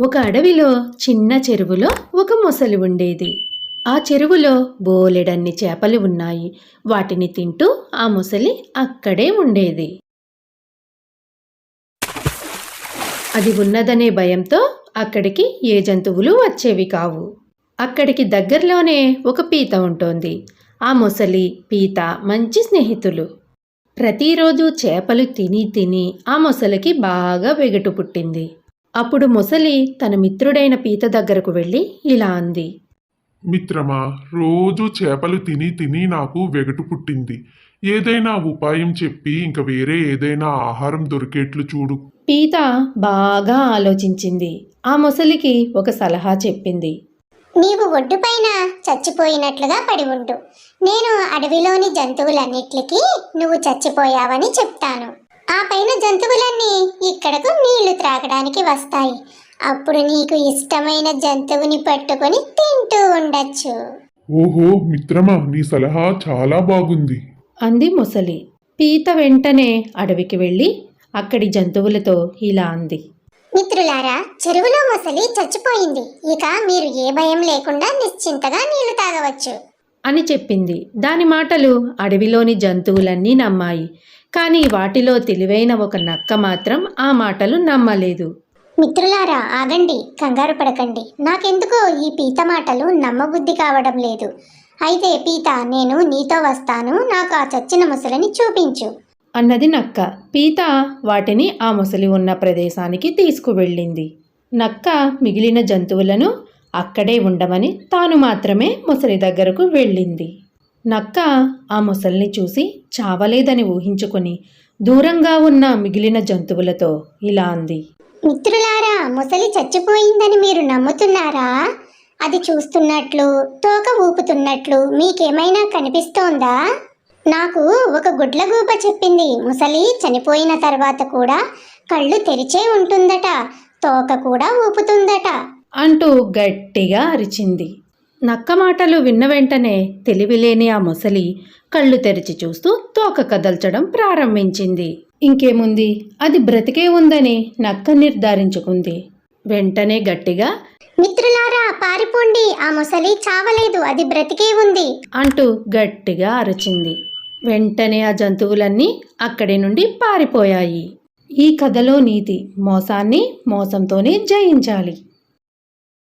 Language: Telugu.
ఒక అడవిలో చిన్న చెరువులో ఒక మొసలి ఉండేది. ఆ చెరువులో బోలెడన్ని చేపలు ఉన్నాయి. వాటిని తింటూ ఆ మొసలి అక్కడే ఉండేది. అది ఉన్నదనే భయంతో అక్కడికి ఏ జంతువులు వచ్చేవి కావు. అక్కడికి దగ్గరలోనే ఒక పీత ఉంటోంది. ఆ మొసలి పీత మంచి స్నేహితులు. ప్రతిరోజు చేపలు తిని తిని ఆ మొసలికి బాగా వెగటు పుట్టింది. అప్పుడు మొసలి తన మిత్రుడైన పీత దగ్గరకు వెళ్ళి ఇలా అంది. మిత్రమా రోజు చేపలు తిని తిని నాకు వెగటు పుట్టింది. ఏదైనా ఉపాయం చెప్పి ఇంక వేరే ఏదైనా ఆహారం దొరికేట్లు చూడు. పీత బాగా ఆలోచించింది. ఆ మొసలికి ఒక సలహా చెప్పింది. నీవు ఒడ్డుపైన చచ్చిపోయినట్లుగా పడి ఉండు. నేను అడవిలోని జంతువులన్నిటికీ నువ్వు చచ్చిపోయావని చెప్తాను. ఆ పైన జంతువులన్నీ ఇక్కడకు నీళ్ళు త్రాగడానికి వస్తాయి. అప్పుడు నీకు ఇష్టమైన జంతువుని పట్టుకొని తింటూ ఉండొచ్చు. ఓహో మిత్రమా నీ సలహా చాలా బాగుంది. అంది మొసలి. పీత వెంటనే అడవికి వెళ్ళి అక్కడి జంతువులతో ఇలా అంది. మిత్రులారా చెరువులో మొసలి చచ్చిపోయింది. ఇక మీరు ఏ భయం లేకుండా నిశ్చింతగా నీళ్ళు తాగవచ్చు. అని చెప్పింది. దాని మాటలు అడవిలోని జంతువులన్నీ నమ్మాయి. కానీ వాటిలో తెలివైన ఒక నక్క మాత్రం ఆ మాటలు నమ్మలేదు. మిత్రులారా ఆగండి కంగారు పడకండి. నాకెందుకో ఈ పీత మాటలు నమ్మబుద్ధి కావడం లేదు. అయితే పీత నేను నీతో వస్తాను నాకు ఆ చచ్చిన ముసలిని చూపించు. అన్నది నక్క. పీత వాటిని ఆ మొసలి ఉన్న ప్రదేశానికి తీసుకువెళ్ళింది. నక్క మిగిలిన జంతువులను అక్కడే ఉండమని తాను మాత్రమే ముసలి దగ్గరకు వెళ్ళింది. నక్క ఆ మొసలిని చూసి చావలేదని ఊహించుకొని దూరంగా ఉన్న మిగిలిన జంతువులతో ఇలా అంది. మిత్రులారా ముసలి చచ్చిపోయిందని మీరు నమ్ముతున్నారా? అది చూస్తున్నట్లు తోక ఊపుతున్నట్లు మీకేమైనా కనిపిస్తోందా? నాకు ఒక గుడ్లగూప చెప్పింది. ముసలి చనిపోయిన తర్వాత కూడా కళ్ళు తెరిచే ఉంటుందట తోక కూడా ఊపుతుందట. అంటూ గట్టిగా అరిచింది. నక్క మాటలు విన్న వెంటనే తెలివిలేని ఆ మొసలి కళ్ళు తెరిచి చూస్తూ తోక కదల్చడం ప్రారంభించింది. ఇంకేముంది? అది బ్రతికే ఉందని నక్క నిర్ధారించుకుంది. వెంటనే గట్టిగా మిత్రులారా పారిపోండి. ఆ ముసలి చావలేదు. అది బ్రతికే ఉంది. అంటూ గట్టిగా అరచింది. వెంటనే ఆ జంతువులన్నీ అక్కడి నుండి పారిపోయాయి. ఈ కథలో నీతి మోసాన్ని మోసంతోనే జయించాలి.